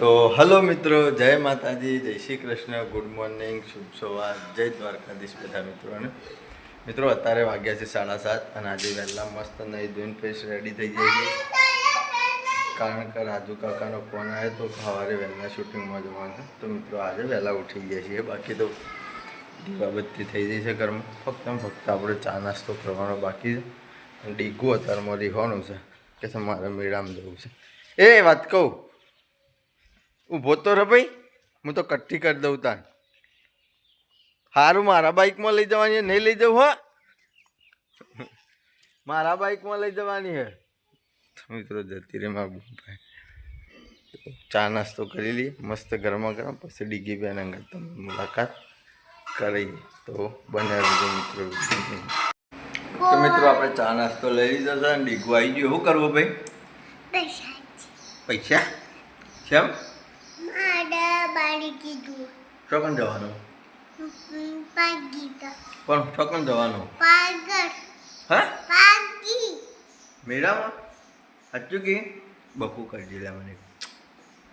તો હલો મિત્રો, જય માતાજી, જય શ્રી કૃષ્ણ, ગુડ મોર્નિંગ, શુભ સવાર, જય દ્વારકાધીશ બધા મિત્રોને. મિત્રો, અત્યારે વાગ્યા છે સાડા સાત અને આજે વહેલા મસ્ત નહીં ધોઈને ફ્રેશ રેડી થઈ જાય છે કારણ કે રાજુ કાકાનો ફોન આવ્યો તો સવારે વહેલા શૂટિંગમાં જવાનું તો મિત્રો, આજે વહેલા ઉઠી ગયા છીએ. બાકી તો દીવાબત્તી થઈ જાય છે ઘરમાં. ફક્ત ફક્ત આપણે ચા નાસ્તો કરવાનો બાકી છે. ડીગું અત્યારમાં રીવાનું છે, કે મારે મેળામાં જવું છે. એ વાત કહું ઊભો તો રે ભાઈ. હું તો કટ્ટી કરી દઉં તાર. સારું મારા બાઇકમાં લઈ જવાની છે નહીં લઈ જવું હો? મારા બાઇકમાં લઈ જવાની છે મિત્રો જતી રહે મારા ભાઈ. ચા નાસ્તો કરી લઈએ મસ્ત ગરમા ગરમ. પછી ડીગી બેન અંગત તમે મુલાકાત કરી. તો બને મિત્રો. તો મિત્રો આપણે ચા નાસ્તો લઈ લીધો છે અને ડીગો આવી ગયો. શું કરવું ભાઈ? પૈસા કેમ? મારા બાળી કીધું. ચોકન જવાનું. પણ ચોકન જવાનું. પાગર હા? પાગી મેળામાં? સાચું કે? બકુ કરી દીધા મને.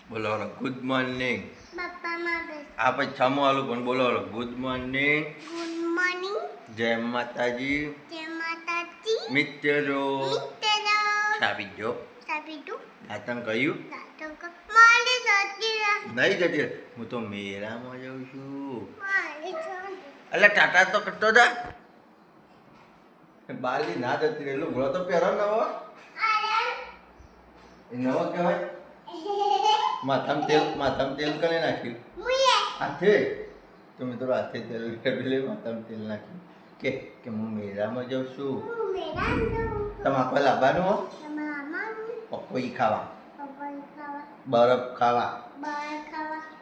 બોલો ગુડ મોર્નિંગ આ પછી છામો આલું પણ બોલો hello good morning good morning જય માતાજી. જય માતાજી. મિત્રો. મિત્રો. સાબિત જો સાબીટુ દાતન કહ્યું નહીં જતી હું તો મેળામાં જાઉં છું. એટલે ટાટા તો કરતો જા. બાલી ના જતી રહે એટલે ઘોડો તો પહેરો નવો. એ નવો કહેવાય. માથામ તેલ માથામ તેલ કને નાખ્યું. હાથે? તો મિત્રો હાથે તેલ એટલે માથામ તેલ નાખ્યું. કે કે હું મેળામાં જાઉં છું. તમારે કોઈ લાવવાનું હો? પકોઈ ખાવા. બરફ ખાવા.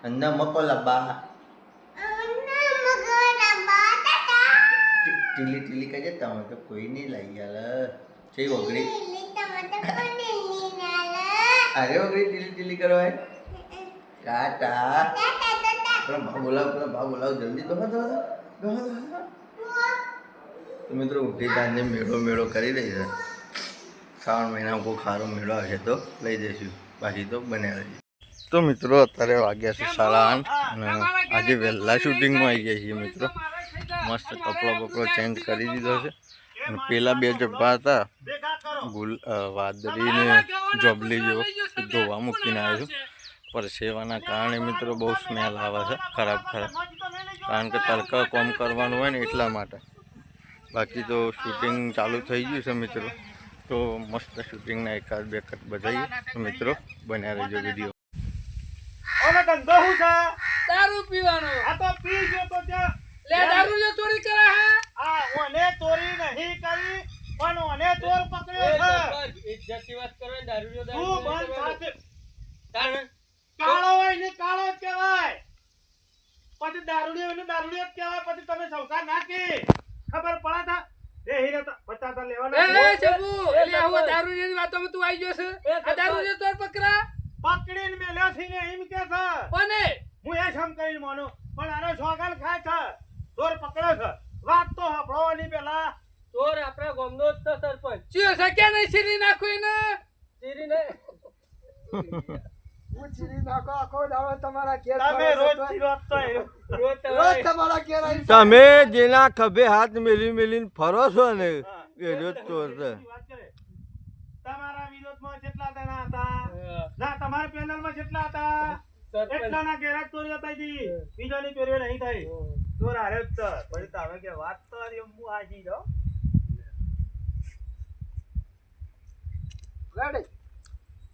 લાવવા અન્ના મગરા બાટા ટી- ટીલી ટીલી કહેજે તમે તો કોઈ નહીં લઈ ગયા છે ઓગળી અરે ઓગળી ટીલી ટીલી કરવા ટાટા ટાટા પેલા ભાવ બોલાવ પેલા ભાવ બોલાવ જલ્દી તો હતો તો મિત્રો ઉઠી તાને મેળો મેળો કરી રહી છે શ્રાવણ મહિનામાં કોઈ ખારો મેળો હશે તો લઈ જઈશું બાકી તો બન્યા રહીએ તો મિત્રો અત્યારે વાગ્યા છે સાડા આઠ અને આજે વહેલા શૂટિંગમાં આવી ગયા છીએ મિત્રો. મસ્ત કપડો બપડો ચેન્જ કરી દીધો છે. અને પેલા બે જબ્બા હતા, ગુલ વાદળી જોબલી જેવો ધોવા મૂકીને આવ્યો છું. પરસેવાના કારણે મિત્રો બહુ સ્મેલ આવે છે, ખરાબ ખરાબ. કારણ કે તડકા કોમ કરવાનું હોય ને એટલા માટે. બાકી તો શૂટિંગ ચાલુ થઈ ગયું છે મિત્રો. તો મસ્ત શૂટિંગના એકાદ બે કટ બજાવીએ તો મિત્રો, બન્યા રહેજો વીડિયો ઓનો ધંધો શું છે? દારૂ પીવાનો. આ તો પી ગયો તો ત્યાં. લે દારૂ જો ચોરી કરે હે? આ ઓને ચોરી નહીં કરી પણ ઓને ચોર પકડ્યો છે. ઇજ્જતની વાત કરો દારૂ જો તું બંધ. તાણ? કાળો હોય ને કાળો જ કહેવાય. પછી દારૂડિયો ને દારૂડિયો જ કહેવાય પછી તમે સૌકા નાખી. ખબર પડે તા. એ હીરે તો પચાસ એ લેવાના એ શંભુ એટલે આવો દારૂ ની વાતોમાં તું આવી ગયો છે. આ દારૂ જે ચોર પકડા પકડીને મેલ્યો છે ને એમ કે છે કોને? હું એ સમ કરીને માનું પણ આનો શોગન ખાય છે. ચોર પકડે છે. વાત તો હફળવાની પેલા. ચોર આપણા ગામનો જ તો સરપંચ. ચિયો સક્યા નહીં છીરી નાખું એને? છીરી ને તમે રોજ ચીરવાત તો તમારા રોજ તમારે તમે જેના ખભે હાથ મેલી મેલીને ફરો છો ને હા. એ રોજ ચોર છે વાત કરે. તમારા વિરોધમાં જેટલા જણા હતા ના તમારા પેનલમાં જેટલા હતા એટલાના ગેરાજ ચોરી હતા. હતી બીજાની ચોરી નહીં થઈ ચોર હારે જ પછી તમે કે વાત તો એમ હું હાજી જાઉં.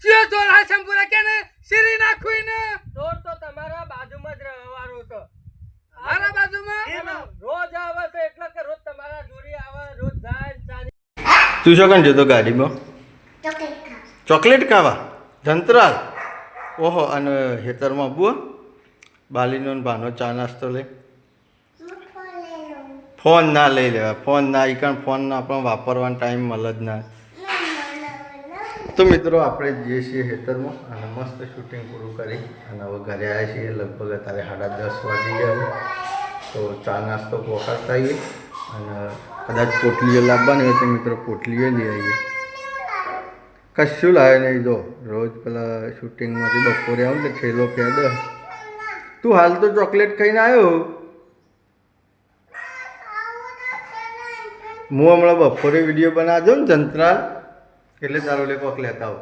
ચિયો ચોર આ શંભુરા કે ને છીરી નાખું એને ચોર તો તમારા બાજુમાં જ રહેવાનો છે. મારા બાજુમાં. રોજ આવે તો એટલે કે રોજ તમારા જોડી આવે રોજ જાય તું શું કામ જતો ગાડીમાં? ચોકલેટ ખા ચોકલેટ ખાવા? જંતરાલ ઓહો, અને હેતરમાં બુઆ બાલીનો ભાનો ચા નાસ્તો લે. ફોન ના લઈ લેવા ફોન ના એ કારણ ફોન આપણને વાપરવાનો ટાઈમ મળે જ ના. ના ના ના તો મિત્રો, આપણે જઈએ છીએ હેતરમાં અને મસ્ત શૂટિંગ પૂરું કરી અને હવે ઘરે આવ્યા છીએ, લગભગ અત્યારે સાડા દસ વાગી ગયા તો ચા નાસ્તો પોકારતા આવીએ અને કદાચ પોટલીઓ લાવવાની હોય તો મિત્રો, પોટલીઓ લઈ આવીએ કશું લાવે નહીં. જો, રોજ પેલા શૂટિંગમાંથી બપોરે આવું ને છેલ્લો ફેદ તું હાલ તો ચોકલેટ ખાઈને આવ્યો. હું હમણાં બપોરે વીડિયો બનાવજો ને જંત્રાલ એટલે તારો લે કોક લેતા આવો.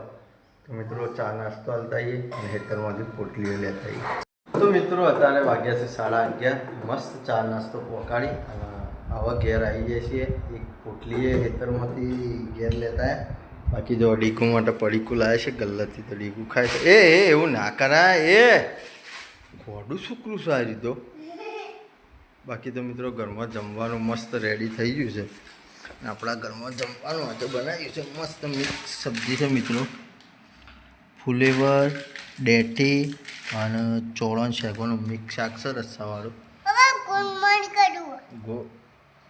તો મિત્રો, ચા નાસ્તો હાલતા આવીએ અને હેતરમાંથી પોટલીઓ લેતા આવીએ. તો મિત્રો, અત્યારે વાગ્યા છે સાડા અગિયાર. મસ્ત ચા નાસ્તો પકાડી આવા ઘેર આવી જાય છીએ. એક પોટલીએ હેતરમાંથી ઘેર લેતા આવ્યા બાકી જો ડીકુ માટે પડીકું લાવે છે ગલ્લતથી તો ડીકું ખાય છે. એ એ એવું ના કરાય એ. ગોડું શુક્રું છે આ રીતો. બાકી તો મિત્રો ઘરમાં જમવાનું મસ્ત રેડી થઈ ગયું છે. આપણા ઘરમાં જમવાનું આજે બનાવ્યું છે મસ્ત મિક્સ સબ્જી છે મિત્રો. ફુલેવર ડેટી અને ચોળણ શેકોનું મિક્સ શાક છે રસ્સાવાળું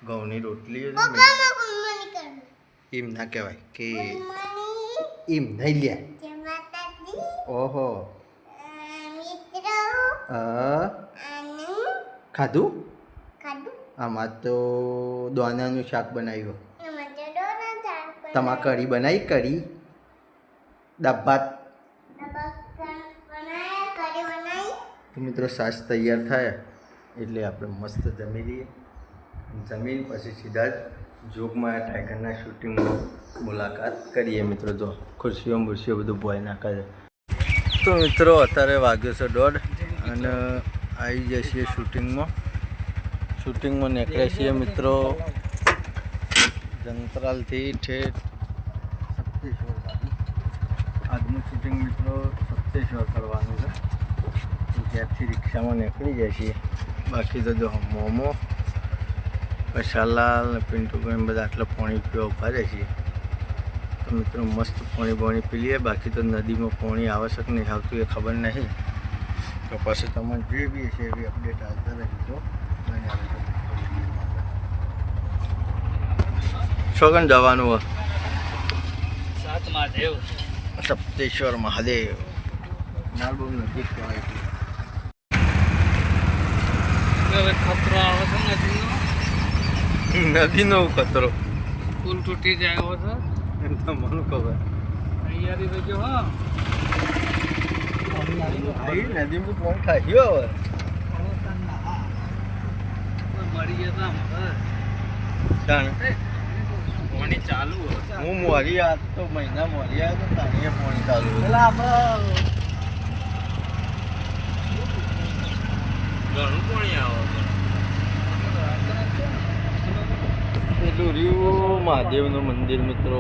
ઘઉંની રોટલી એમ ના કહેવાય કે એમ નહીં લ્યા ઓહો ખાધું આમાં તો દોનાનું શાક બનાવ્યું તમા કઢી બનાવી કઢી દાભાત તો મિત્રો સાસ તૈયાર થાય એટલે આપણે મસ્ત જમી લઈએ જમીન પછી સીધા જ જોગમાં ટાઈગરના શૂટિંગમાં મુલાકાત કરીએ મિત્રો. જો ખુરશીઓ મુરશીઓ બધું ભોય નાખે છે. તો મિત્રો, અત્યારે વાગ્યો છે દોઢ અને આવી જાય છીએ શૂટિંગમાં. શૂટિંગમાં નીકળ્યા છીએ મિત્રો જંતરાલથી ઠેઠ સપ્તેશ્વર આજનું શૂટિંગ મિત્રો સપ્તેશ્વર કરવાનું છે. ત્યાંથી રિક્ષામાં નીકળી જાય છીએ. બાકી તો જો મોમો કશાલાલ ને પિન્ટુભાઈ બધા આટલા પાણી પીવા ઊભા રહે છે. તો મિત્રો મસ્ત પાણી પાણી પી લઈએ. બાકી તો નદીમાં પાણી આવશ્યક નહીં આવતું એ ખબર નહીં. તો પછી તમને જે બી છે એવી અપડેટ આવતા રહીશું છોકન જવાનું સાત મહાદેવ. સપ્તેશ્વર મહાદેવ. માર બહુ નજીક કહેવાય છે. હવે ખતરો આવે છે નદીનો ખતરો. પુલ તૂટી જાય એવો છે? એમ મને ખબર. તૈયારી તો જો હા. નદીમાં ફોન ખાઈ હવે? પાણી ચાલુ હું મોરી આ તો મહિના મોરી આવ્યો તો તાણીએ પાણી ચાલુ એટલે આપણે ઘણું પાણી આવે પેલું રહ્યું મહાદેવનું મંદિર મિત્રો.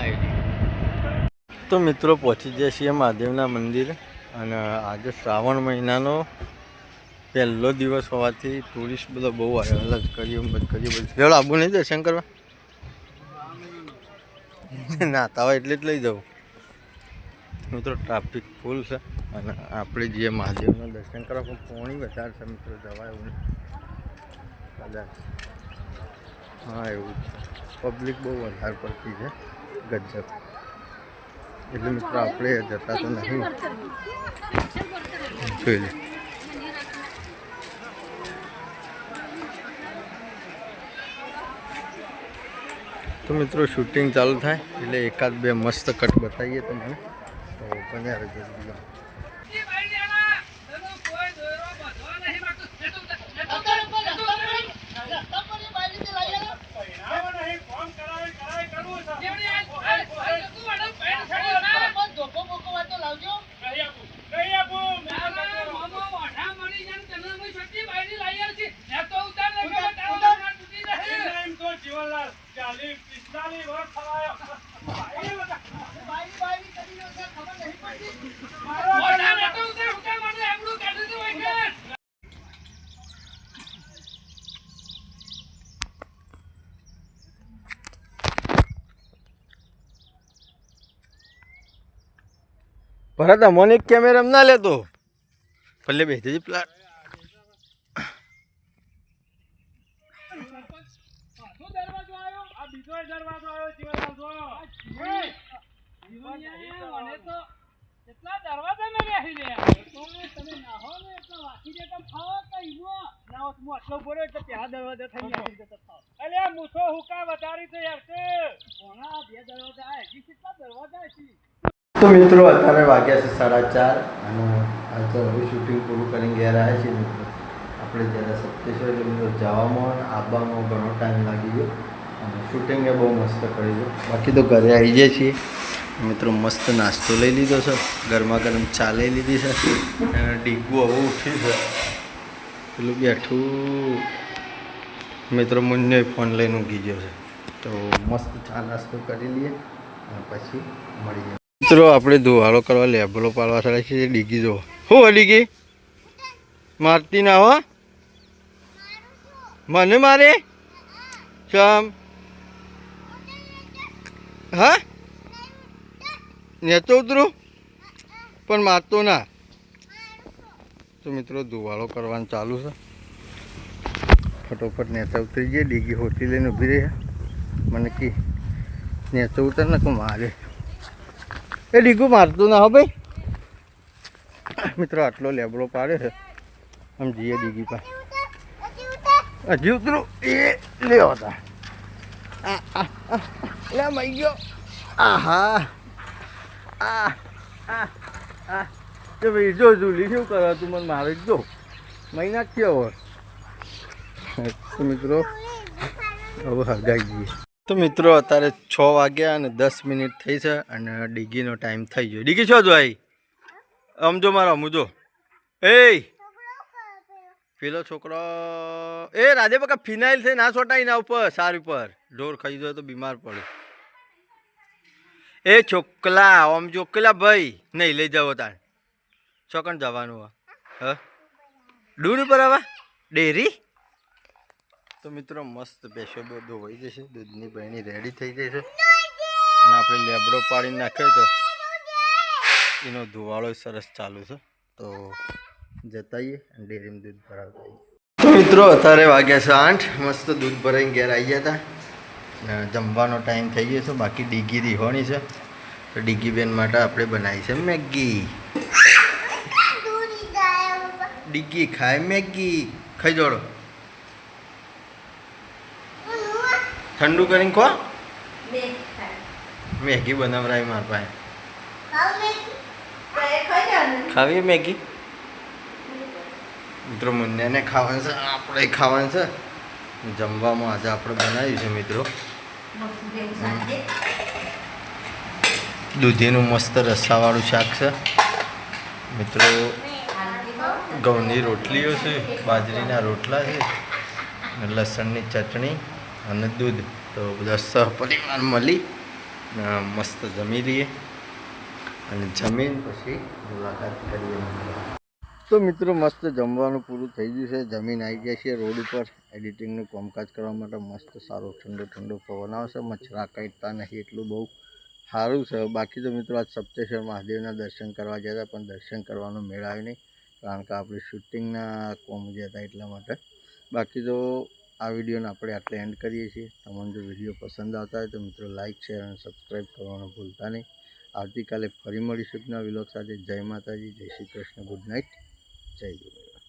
આવી તો મિત્રો પહોંચી ગયા છીએ મહાદેવના મંદિર અને આજે શ્રાવણ મહિનાનો પહેલો દિવસ હોવાથી ટુરિસ્ટ બધા બહુ આવ્યા કરીએ કરીએ બધું. ચાલો આબુ નહીં દર્શન કરવા? નાતા હોય એટલે જ લઈ જાઉં મિત્રો ટ્રાફિક ફૂલ છે અને આપણે જઈએ મહાદેવના દર્શન કરવા, પણ પોણી વધારે છે મિત્રો, જવાય એવું કદાચ હા, એવું છે પબ્લિક બહુ વધારે પડતી છે. ગજબ. એટલે મિત્રો આપણે જતા તો નહીં. જોઈ લે. તો મિત્રો શૂટિંગ ચાલુ થાય. એટલે એકાદ બે મસ્ત કટ બતાવીએ તમને. તો બન્યા રહેજો video. આવો નહીં, ફોન કરાવી કરાવી કરવું છે. કહી આપું, કહી આપું, મેં એમને એમ તો જીવનલાલ ચાલીસ પિસ્તાલીસ વર્ષ થવાયો. ભાઈ બધા. ભરત અમોને એક કેમેરા ના લેતો ભલે બેસી પેલા શું દરવાજો આવ્યો? આ બીજોય દરવાજો આવ્યો, જીવનલાલ જો. ઓય! એટલા દરવાજા ને બેસી લે તમે નાહો ને એટલે વાંચી દે તમે ખાઓ કઈ નો આવો તો હું આટલો ઊભો રહ્યો એટલે પહેલા દરવાજા થઈને નીકળી જતો થાવ. અલ્યા, મૂછો હુકા વધારી છે યાર તે. કોના બે દરવાજા આ? હજી કેટલા દરવાજા છે? તો મિત્રો, અત્યારે વાગ્યા છે સાડા ચાર અને આ તો હવે શૂટિંગ પૂરું કરીને ઘેર આવ્યા છીએ મિત્રો. આપણે જ્યારે સપ્તેશ્વર મિત્રો જવામાં આવવામાં ઘણો ટાઈમ લાગી ગયો અને શૂટિંગ બહુ મસ્ત કરી દો બાકી તો ઘરે આવી જાય છીએ. મિત્રો, મસ્ત નાસ્તો લઈ લીધો છે. ગરમા ગરમ ચા લઈ લીધી છે. અને ડીગું હવે ઉઠ્યું છે. પેલું બેઠું. મિત્રો મુન્ને ફોન લઈને ઊંઘી ગયો છે. તો મસ્ત ચા નાસ્તો કરી લઈએ અને પછી મળીએ મિત્રો, આપણે ધુવાળો કરવા લેબલો પાડવા ચાલે છે ડીગી જો હું ડીગી? મારતી ના હો. મને મારે? ચમ. હા? નેતો ઉતરું? પણ મારતો ના. તો મિત્રો ધુવાળો કરવાનું ચાલુ છે. ફટોફટ નેતા ઉતરી જઈએ ડીગી હોતી લઈને ઊભી રહી. મને કી, નેતો ઉતર ને મારે. એ ડીગું મારતું ના હો ભાઈ. મિત્રો, આટલો લેબડો પાડે છે. આમ જઈએ ડીગી પાસે. હજી ઉતરું. એ લેવો હતા લે મઈ ગયો. આહા. આ આ તો ભાઈ, જો જુલી શું કરો તું? મને મારે જ મહિના તો મિત્રો, હવે હગાઈ ગઈ તો મિત્રો, અત્યારે છ વાગ્યા અને દસ મિનિટ થઈ છે અને ડીગીનો ટાઈમ થઈ ગયો. ડીગી છો જો આઈ સમજો મારો અમુજો એ પેલો છોકરો. એ રાધે બકા ફિનાઇલ છે ના સોટાઈ ના ઉપર, સાર ઉપર. ઢોર ખાઈ જાય તો બીમાર પડે. એ છોકલા આમ ચોકલા ભાઈ. નહીં, લઈ જાવ તાર ચોકણ જવાનું હ? દૂર ઉપર આવા? ડેરી? તો મિત્રો મસ્ત પેશો બધો વહી જશે દૂધની બહેની રેડી થઈ જશે અને આપણે લેબડો પાડીને નાખ્યો તો એનો ધુવાળો સરસ ચાલુ છે. તો જતાઈએ અને ડેરીમાં દૂધ ભરાવતા તો મિત્રો અત્યારે વાગ્યા છે આઠ મસ્ત દૂધ ભરાઈને ઘેર આવી ગયા હતા. જમવાનો ટાઈમ થઈ ગયો છે બાકી ડીગી રીહોણી છે. તો ડીગી બેન માટે આપણે બનાવી છે મેગી. ડીગી ખાય મેગી. ખાઈ જોડો હું ઠંડુ કરીને ખો. મેગી બનાવરાય મારા પાસે. ખાવી મેગી? મિત્રો મુન્યાને ખાવાનું છે આપણે ખાવાનું છે. જમવામાં આજે આપણે બનાવ્યું છે મિત્રો. દૂધીનું મસ્ત રસાવાળું શાક છે. મિત્રો ઘઉંની રોટલીઓ છે બાજરીના રોટલા છે લસણની ચટણી. અને દૂધ. તો બધા સહપરિવાર મળી મસ્ત જમી લઈએ. અને જમીન પછી મુલાકાત કરીએ. તો મિત્રો, મસ્ત જમવાનું પૂરું થઈ ગયું છે. જમીન આવી ગયા છે રોડ ઉપર. એડિટિંગનું કામકાજ કરવા માટે મસ્ત સારો ઠંડો ઠંડો પવન આવશે. મચ્છરા કાંઈતા નહીં એટલું બહુ સારું છે. બાકી તો મિત્રો, આજ સપ્તેશ્વર મહાદેવના દર્શન કરવા ગયા હતા, પણ દર્શન કરવાનો મેળ આવ્યો નહીં. કારણ કે આપણે શૂટિંગના કોમ ગયા હતા એટલા માટે. બાકી તો આ વિડીયોને આપણે આટલે એન્ડ કરીએ છીએ. તમને જો વીડિયો પસંદ આવતા હોય તો મિત્રો લાઇક શેર અને સબસ્ક્રાઈબ કરવાનું ભૂલતા નહીં. આવતીકાલે ફરી મળીશું નવા વિલોક સાથે. જય માતાજી, જય શ્રી કૃષ્ણ. ગુડ નાઇટ જય ગુરુ